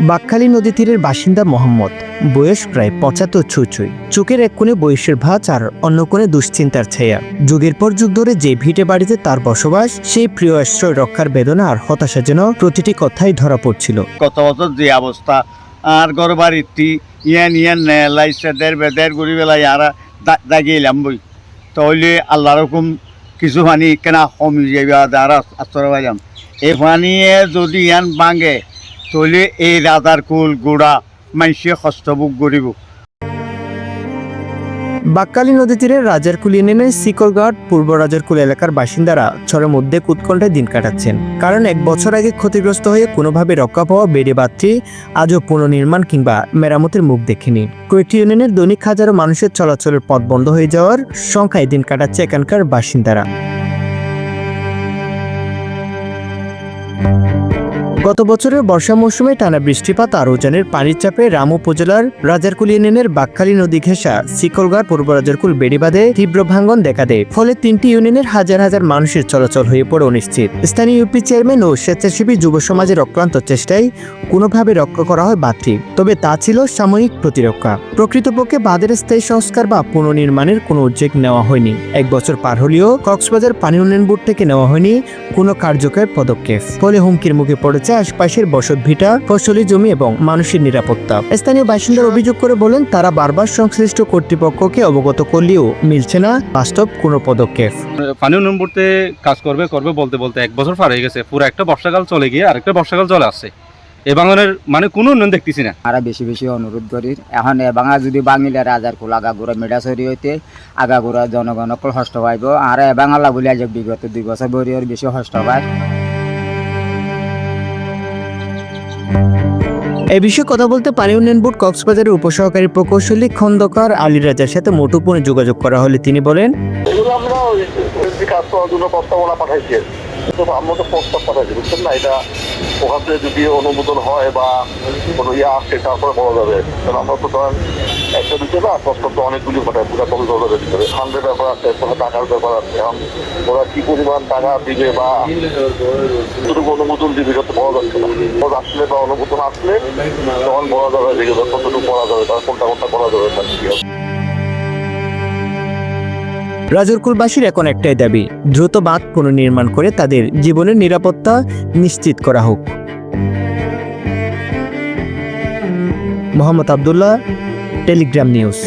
বাকখালী নদী তীরের বাসিন্দা মোহাম্মদ। বয়স প্রায় পঁচাত্তর ছুঁই চোখের এক কোণে বয়সের ভাঁজ আর অন্য কোণে দুশ্চিন্তার ছায়া। যুগের পর যুগ ধরে যে ভিটে বাড়িতে তার বসবাস, সেই প্রিয় আশ্রয় রক্ষার বেদনা আর হতাশা যেন প্রতিটি কথাই ধরা পড়ছিল। কত বছর যে অবস্থা। আর ঘর বাড়িটি ইয়ান ইয়ান লাইছে দেড় বে দেড় গুড়ি বেলা ইয়ারা দাগিয়েলাম বই। তাহলে আল্লাহ রকম কিছু পানি কেনা কমি যাবে আর আশ্রয় পাইলাম। এই পানিয়ে যদি ইয়ান ভাঙে তাহলে এই রাজার কুল গোড়া মানুষে বুক করিব বাক্কালী নদী তীরের রাজারকুল ইউনিয়নের সিকলঘাট পূর্ব রাজারকুল এলাকার বাসিন্দারা চরের মধ্যে উৎকণ্ঠায় দিন কাটাচ্ছেন। কারণ এক বছর আগে ক্ষতিগ্রস্ত হয়ে কোনোভাবে রক্ষা পাওয়া বেড়ে বাঁধটি আজও পুনর্নির্মাণ কিংবা মেরামতের মুখ দেখেনি। কয়েকটি ইউনিয়নের দৈনিক হাজারো মানুষের চলাচলের পথ বন্ধ হয়ে যাওয়ার সংখ্যায় দিন কাটাচ্ছে এখানকার বাসিন্দারা। গত বছরের বর্ষা মৌসুমে টানা বৃষ্টিপাত আর উজানের পানির চাপে রাম উপজেলার রাজারকুল ইউনিয়নের বাকখালী নদী ঘেঁষা শিকলগার পূর্ব রাজারকুল বেড়িবাঁধে তীব্র ভাঙ্গন দেখা দেয়। ফলে তিনটি ইউনিয়নের হাজার হাজার মানুষের চলাচল হয়ে পড়ে অনিশ্চিত স্থানীয় ইউপি চেয়ারম্যান ও স্বেচ্ছাসেবী যুব সমাজের অক্লান্ত চেষ্টায় কোনোভাবে রক্ষা করা হয় বাঁধটি, তবে তা ছিল সাময়িক প্রতিরক্ষা। প্রকৃতপক্ষে বাঁধের স্থায়ী সংস্কার বা পুনর্নির্মাণের কোনো উদ্যোগ নেওয়া হয়নি। এক বছর পার হলেও কক্সবাজার পানি উন্নয়ন বোর্ড থেকে নেওয়া হয়নি কোনো কার্যকর পদক্ষেপ। ফলে হুমকির মুখে পড়েছে আশপাশের বসত ভিটা ফসলি জমি এবং মানুষের নিরাপত্তা। স্থানীয় বাসিন্দারা অভিযোগ করে বলেন তারা বারবার সংশ্লিষ্ট কর্তৃপক্ষকে অবগত করলেও মিলছে না বাস্তব কোনো পদক্ষেপ। পানি উন্নয়ন বোর্ডে কাজ করবে করবে বলতে বলতে এক বছর পার হয়ে গেছে পুরো একটা বর্ষাকাল চলে গিয়ে আরেকটা বর্ষাকাল চলে আসছে। এ বাঙালের মানে কোনো উন্নয়ন দেখতেছি না। আমরা বেশি বেশি অনুরোধ করি এখন এ বাঙা যদি বাঙিলে রাজার কুল আগাগোড়া মেডাসরি হইতে আগাগোড়া জনগণ অকল হষ্ট পাইব আর এ বাঙালা বলি আজ বিগত দুই বছর বরিয়র বেশি হষ্ট পায়। এ বিষয়ে কথা বলতে পানি উন্নয়ন বোর্ড কক্সবাজারের উপসহকারী প্রকৌশলী খন্দকার আলী রাজার সাথে মুঠোফোনে যোগাযোগ করা হলে তিনি বলেন যদি অনুমোদন হয় বা কোনো ইয়ে দিতে তো অনেকগুলি ব্যাপার আছে কোনো ব্যাপার আছে। কি পরিমাণ টাকা দিবে বা কতটুকু অনুমোদন দিবে এটা তো বলা যাচ্ছে না পদ আসলে বা অনুমোদন আসলে তখন বলা যাবে যে কতটুকু করা যাবে তার কোনটা কোনটা করা যাবে না কি রাজরকুলবাসীর এখন একটাই দাবি, দ্রুত বাঁধ পুনর্নির্মাণ করে তাদের জীবনের নিরাপত্তা নিশ্চিত করা হোক। Mohammad Abdullah, Telegram news.